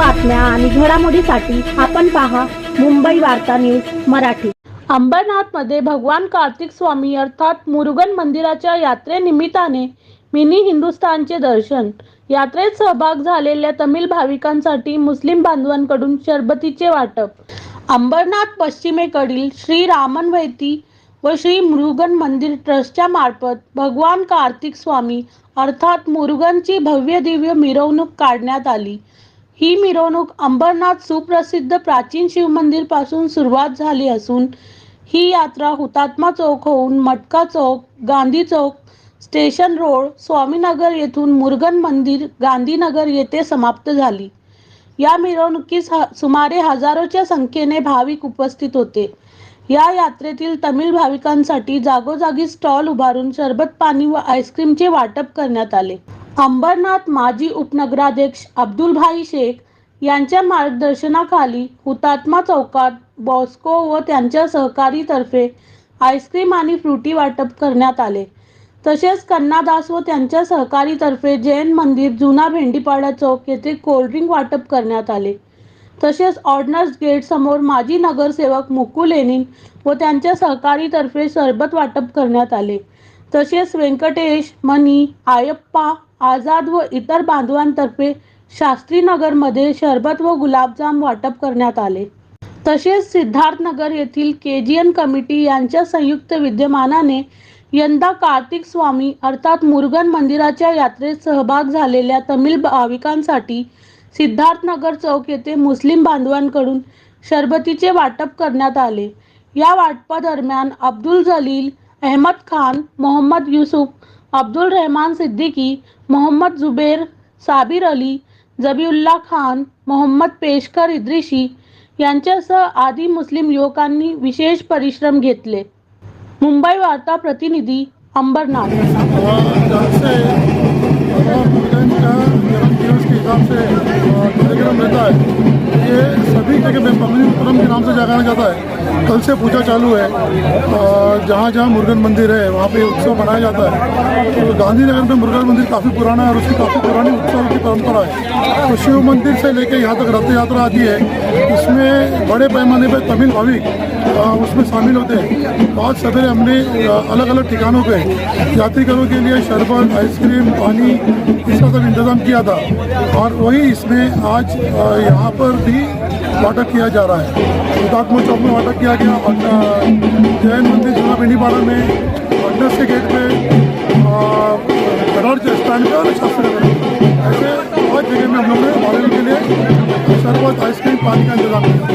बातम्या आणि घडामोडीसाठी आपण पहा मुंबई वार्ता न्यूज मराठी. अंबरनाथमध्ये भगवान कार्तिक स्वामी अर्थात मुरुगन मंदिराच्या यात्रेनिमित्ताने मिनी हिंदुस्थानचे दर्शन. यात्रेत सहभाग झालेल्या तमिळ भाविकांसाठी मुस्लिम बांधवांकडून शरबतीचे वाटप. अंबरनाथ पश्चिमेकडील श्री रामन वैती व श्री मुरुगन मंदिर ट्रस्टच्या मार्फत भगवान कार्तिक स्वामी अर्थात मुरुगनची भव्य दिव्य मिरवणूक काढण्यात आली. ही मिरवणूक अंबरनाथ सुप्रसिद्ध प्राचीन शिवमंदिरपासून सुरुवात झाली असून ही यात्रा हुतात्मा चौक होऊन मटका चौक गांधी चौक स्टेशन रोड स्वामीनगर येथून मुरगन मंदिर गांधीनगर येथे समाप्त झाली. या मिरवणुकीस ह- सुमारे हजारोच्या संख्येने भाविक उपस्थित होते. या यात्रेतील तमिळ भाविकांसाठी जागोजागी स्टॉल उभारून सरबत पाणी व आईस्क्रीमचे वाटप करण्यात आले. अंबरनाथ माजी उपनगराध्यक्ष अब्दुलभाई शेख यांच्या मार्गदर्शनाखाली हुतात्मा चौकात बॉस्को व त्यांच्या सहकारीतर्फे आईस्क्रीम आणि फ्रुटी वाटप करण्यात आले. तसेच कन्नादास व त्यांच्या सहकारीतर्फे जैन मंदिर जुना भेंडीपाडा चौक येथे कोल्ड्रिंक वाटप करण्यात आले. तसेच ऑर्डनर्स गेट समोर माजी नगरसेवक मुकुल लेनिन व त्यांच्या सहकारीतर्फे सरबत वाटप करण्यात आले. तसेच व्यंकटेश मनी आयप्पा आझाद व इतर बांधवांतर्फे शास्त्रीनगरमध्ये शरबत व गुलाबजाम वाटप करण्यात आले. तसेच सिद्धार्थनगर येथील के जी एन कमिटी यांच्या संयुक्त विद्यमानाने यंदा कार्तिक स्वामी अर्थात मुरुगन मंदिराच्या यात्रेत सहभाग झालेल्या तमिळ भाविकांसाठी सिद्धार्थनगर चौक येथे मुस्लिम बांधवांकडून शरबतीचे वाटप करण्यात आले. या वाटपादरम्यान अब्दुल जलील अहमद खान मोहम्मद युसुफ अब्दुल रहमान सिद्दीकी मोहम्मद जुबेर साबिर अली जबीउल्ला खान मोहम्मद पेशकर इद्रिशी यांच्यासह आदी मुस्लिम युवकांनी विशेष परिश्रम घेतले. मुंबई वार्ता प्रतिनिधी अंबरनाथ. सभी कि में के नाम से जाना जाता है। कल से पूजा चालू है। अ, जहाँ जहाँ मुर्गन मंदिर है वहाँ पे उत्सव मनाया जाता है। तो गांधीनगर में मुर्गन मंदिर काफ़ी पुराना है और उसकी काफ़ी पुरानी उत्सव की परंपरा है। तो शिव मंदिर से लेकर यहाँ तक रथ यात्रा आती है। इसमें बड़े पैमाने पर तमिल भाविक उसमें शामिल होते हैं। आज सवेरे हमने अलग अलग ठिकानों पे यात्रिकों के लिए शरबत, आइसक्रीम, पानी इसका सब इंतज़ाम किया था। और वही इसमें आज यहाँ पर भी वाटप किया जा रहा है। हुतात्मा चौक में वाटप किया गया। जैन मंदिर जुना पिंडीपाड़ा में अड्डस के गेट पे गराड़ स्टैंड पे और शास्त्री ऐसे बहुत जगह में हम लोगों ने के लिए शरबत, आइसक्रीम, पानी का इंतज़ाम किया।